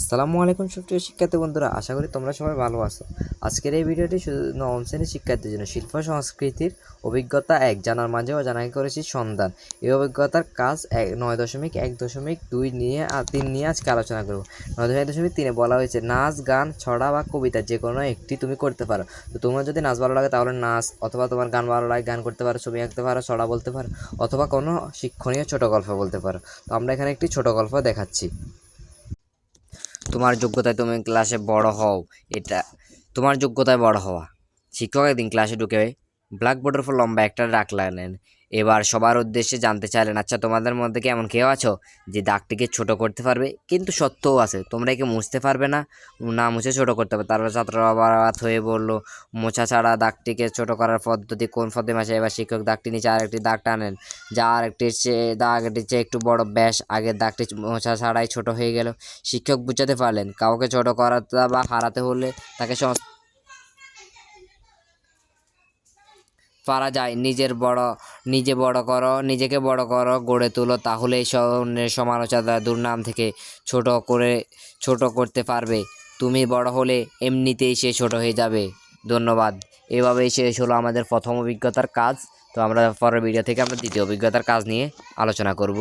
আসসালামু আলাইকুম সুপ্রিয় শিক্ষার্থী বন্ধুরা, আশা করি তোমরা সবাই ভালো আছো। আজকের এই ভিডিওটি শুধু নবম শ্রেণির শিক্ষার্থীর জন্য, শিল্প সংস্কৃতির অভিজ্ঞতা এক জানার মাঝেও জানাই করেছি সন্ধান। এই অভিজ্ঞতার কাজ এক, নয় দশমিক এক দশমিক দুই নিয়ে তিন নিয়ে আজকে আলোচনা করব। নয় দশমিক দশমিক তিনে বলা হয়েছে, নাচ, গান, ছড়া বা কবিতা যে কোনো একটি তুমি করতে পারো। তো তোমার যদি নাচ ভালো লাগে তাহলে নাচ, অথবা তোমার গান ভালো লাগে, গান করতে পারো, ছবি আঁকতে পারো, ছড়া বলতে পারো, অথবা কোনো শিক্ষণীয় ছোট গল্প বলতে পারো। তো আমরা এখানে একটি ছোট গল্প দেখাচ্ছি। তোমার যোগ্যতায় তুমি ক্লাসে বড় হও, এটা তোমার যোগ্যতায় বড় হওয়া। শিক্ষক একদিন ক্লাসে ঢুকে ব্ল্যাকবোর্ডের উপর লম্বা একটা ডাক লাগলেন। এবার সবার উদ্দেশ্যে জানতে চাইলেন আচ্ছা তোমাদের মধ্যে কি এমন কেউ আছো যে দাগটিকে ছোট করতে পারবে? কিন্তু সত্যও আছে, তোমরা একে মুছতে পারবে না। না মুছে ছোট করতে পারবে তারপর ছাত্ররা আবার হয়ে বলল মোছা ছাড়া দাগটিকে ছোট করার পদ্ধতি কোন পদ্ধতি আছে এবার শিক্ষক দাগটি নিচে আরেকটি দাগ টানেন। যা আরেকটির চেয়ে দাগটির চেয়ে একটু বড় ব্যাস, আগের দাগটি মোছা ছাড়াই ছোট হয়ে গেল। শিক্ষক বুঝাতে পারলেন, কাউকে ছোট করাতে বা হারাতে হলে তাকে সং- পারা যায়, নিজের বড়, নিজে বড় করো, নিজেকে বড় করো, গড়ে তুলো, তাহলেই সমালোচনা সমালোচনা দুর্নাম থেকে ছোট করে, ছোট করতে পারবে। তুমি বড় হলে এমনিতেই সে ছোট হয়ে যাবে। ধন্যবাদ। এভাবেই শেষ হলো আমাদের প্রথম অভিজ্ঞতার কাজ। তো আমরা পরের ভিডিও থেকে আমরা দ্বিতীয় অভিজ্ঞতার কাজ নিয়ে আলোচনা করব।